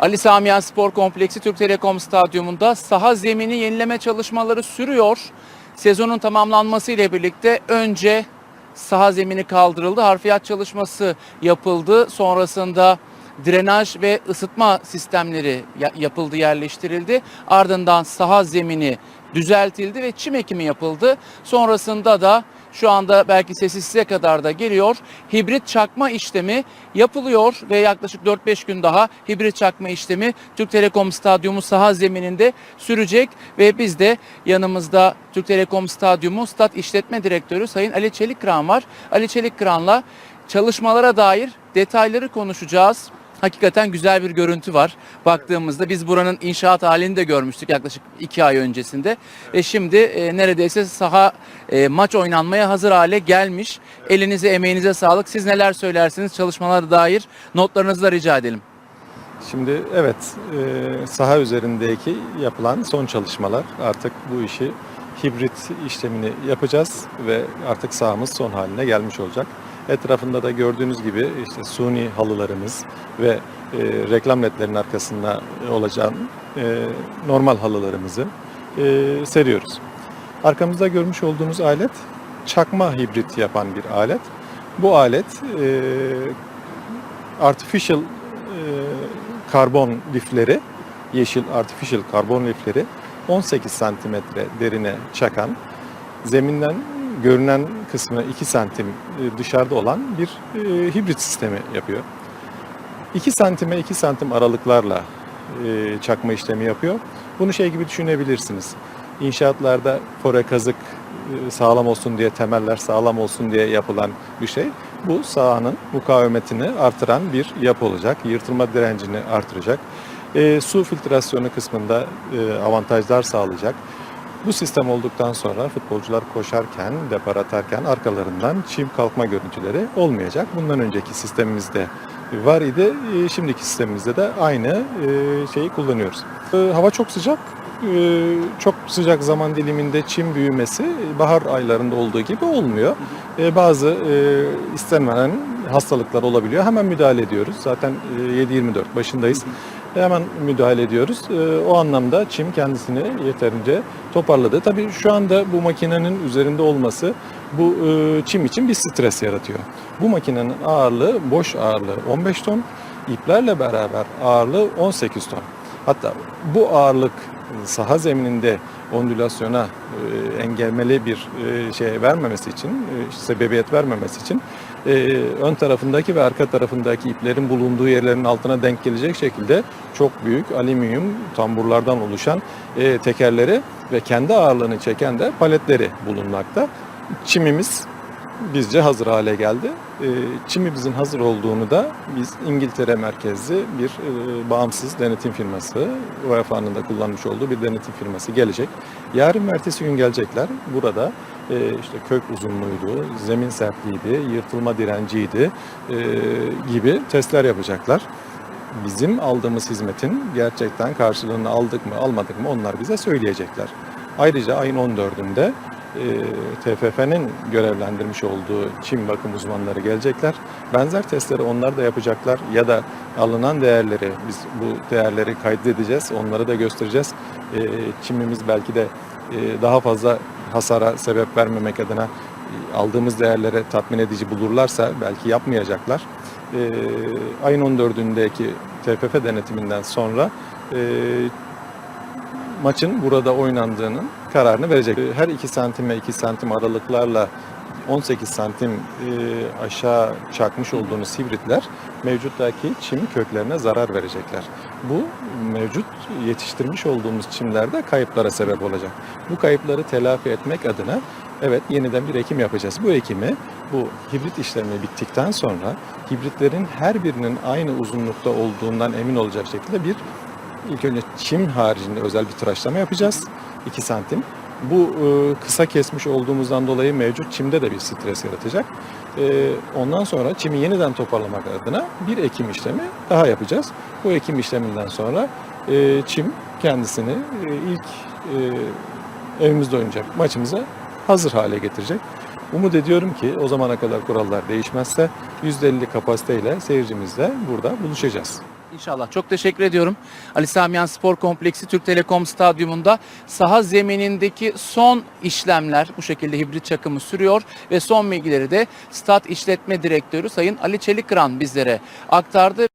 Ali Samiyen Spor Kompleksi Türk Telekom Stadyumunda saha zemini yenileme çalışmaları sürüyor. Sezonun tamamlanması ile birlikte önce saha zemini kaldırıldı. Harfiyat çalışması yapıldı. Sonrasında drenaj ve ısıtma sistemleri ya- yapıldı, yerleştirildi. Ardından saha zemini düzeltildi ve çim ekimi yapıldı. Sonrasında da şu anda belki sesi size kadar da geliyor. Hibrit çakma işlemi yapılıyor ve yaklaşık 4-5 gün daha hibrit çakma işlemi Türk Telekom Stadyumu saha zemininde sürecek ve biz de yanımızda Türk Telekom Stadyumu Stat İşletme Direktörü Sayın Ali Çelikkıran var. Ali Çelikkıran'la çalışmalara dair detayları konuşacağız. Hakikaten güzel bir görüntü var. Baktığımızda biz buranın inşaat halini de görmüştük yaklaşık iki ay öncesinde. Ve şimdi e, neredeyse saha e, maç oynanmaya hazır hale gelmiş. Elinize emeğinize sağlık. Siz neler söylersiniz çalışmalara dair notlarınızı da rica edelim. Şimdi evet e, saha üzerindeki yapılan son çalışmalar artık bu işi hibrit işlemini yapacağız ve artık sahamız son haline gelmiş olacak. Etrafında da gördüğünüz gibi işte suni halılarımız ve e, reklam ledlerin arkasında olacağın e, normal halılarımızı e, seriyoruz. Arkamızda görmüş olduğunuz alet çakma hibrit yapan bir alet. Bu alet e, artificial e, karbon lifleri, yeşil artificial karbon lifleri 18 santimetre derine çakan, zeminden görünen kısmı 2 santim e, dışarıda olan bir e, hibrit sistemi yapıyor. 2 santime 2 santim aralıklarla e, çakma işlemi yapıyor. Bunu şey gibi düşünebilirsiniz. İnşaatlarda fore kazık sağlam olsun diye, temeller sağlam olsun diye yapılan bir şey. Bu sahanın mukavemetini artıran bir yapı olacak. Yırtılma direncini artıracak. E, su filtrasyonu kısmında e, avantajlar sağlayacak. Bu sistem olduktan sonra futbolcular koşarken, depar atarken arkalarından çim kalkma görüntüleri olmayacak. Bundan önceki sistemimizde var idi. E, Şimdiki sistemimizde de aynı e, şeyi kullanıyoruz. E, Hava çok sıcak. E, Çok sıcak zaman diliminde çim büyümesi bahar aylarında olduğu gibi olmuyor. E, Bazı e, istenmeyen hastalıklar olabiliyor. Hemen müdahale ediyoruz. Zaten e, 7-24 başındayız. Hemen müdahale ediyoruz. E, O anlamda çim kendisini yeterince toparladı. Tabii şu anda bu makinenin üzerinde olması bu e, çim için bir stres yaratıyor. Bu makinenin ağırlığı, boş ağırlığı 15 ton, iplerle beraber ağırlığı 18 ton. Hatta bu ağırlık saha zemininde ondülasyona e, engelmeli bir e, şey vermemesi için, e, sebebiyet vermemesi için e, ön tarafındaki ve arka tarafındaki iplerin bulunduğu yerlerin altına denk gelecek şekilde çok büyük alüminyum tamburlardan oluşan e, tekerleri ve kendi ağırlığını çeken de paletleri bulunmakta. Çimimiz bizce hazır hale geldi. E, çimimizin hazır olduğunu da biz İngiltere merkezli bir e, bağımsız denetim firması, UEFA'nın da kullanmış olduğu bir denetim firması gelecek. Yarın ve ertesi gün gelecekler. Burada e, işte kök uzunluğuydu, zemin sertliğiydi, yırtılma direnciydi e, gibi testler yapacaklar. Bizim aldığımız hizmetin gerçekten karşılığını aldık mı almadık mı onlar bize söyleyecekler. Ayrıca ayın 14'ünde e, TFF'nin görevlendirmiş olduğu çim bakım uzmanları gelecekler. Benzer testleri onlar da yapacaklar ya da alınan değerleri biz bu değerleri kaydedeceğiz, onları da göstereceğiz. E, çimimiz belki de e, daha fazla hasara sebep vermemek adına e, aldığımız değerlere tatmin edici bulurlarsa belki yapmayacaklar. E, ayın 14'ündeki TFF denetiminden sonra e, maçın burada oynandığının kararını verecek. Her 2 santime 2 santim aralıklarla 18 santim e, aşağı çakmış olduğunuz hibritler mevcuttaki çim köklerine zarar verecekler. Bu mevcut yetiştirmiş olduğumuz çimlerde kayıplara sebep olacak. Bu kayıpları telafi etmek adına evet yeniden bir ekim yapacağız. Bu ekimi bu hibrit işlemi bittikten sonra hibritlerin her birinin aynı uzunlukta olduğundan emin olacak şekilde bir İlk önce çim haricinde özel bir tıraşlama yapacağız. 2 santim. Bu e, kısa kesmiş olduğumuzdan dolayı mevcut çimde de bir stres yaratacak. E, ondan sonra çimi yeniden toparlamak adına bir ekim işlemi daha yapacağız. Bu ekim işleminden sonra e, çim kendisini ilk evimizde oynayacak maçımıza hazır hale getirecek. Umut ediyorum ki o zamana kadar kurallar değişmezse %50 kapasiteyle seyircimizle burada buluşacağız. İnşallah. Çok teşekkür ediyorum. Ali Samiyan Spor Kompleksi Türk Telekom Stadyumunda saha zeminindeki son işlemler bu şekilde hibrit çakımı sürüyor ve son bilgileri de Stat İşletme Direktörü Sayın Ali Çelikıran bizlere aktardı.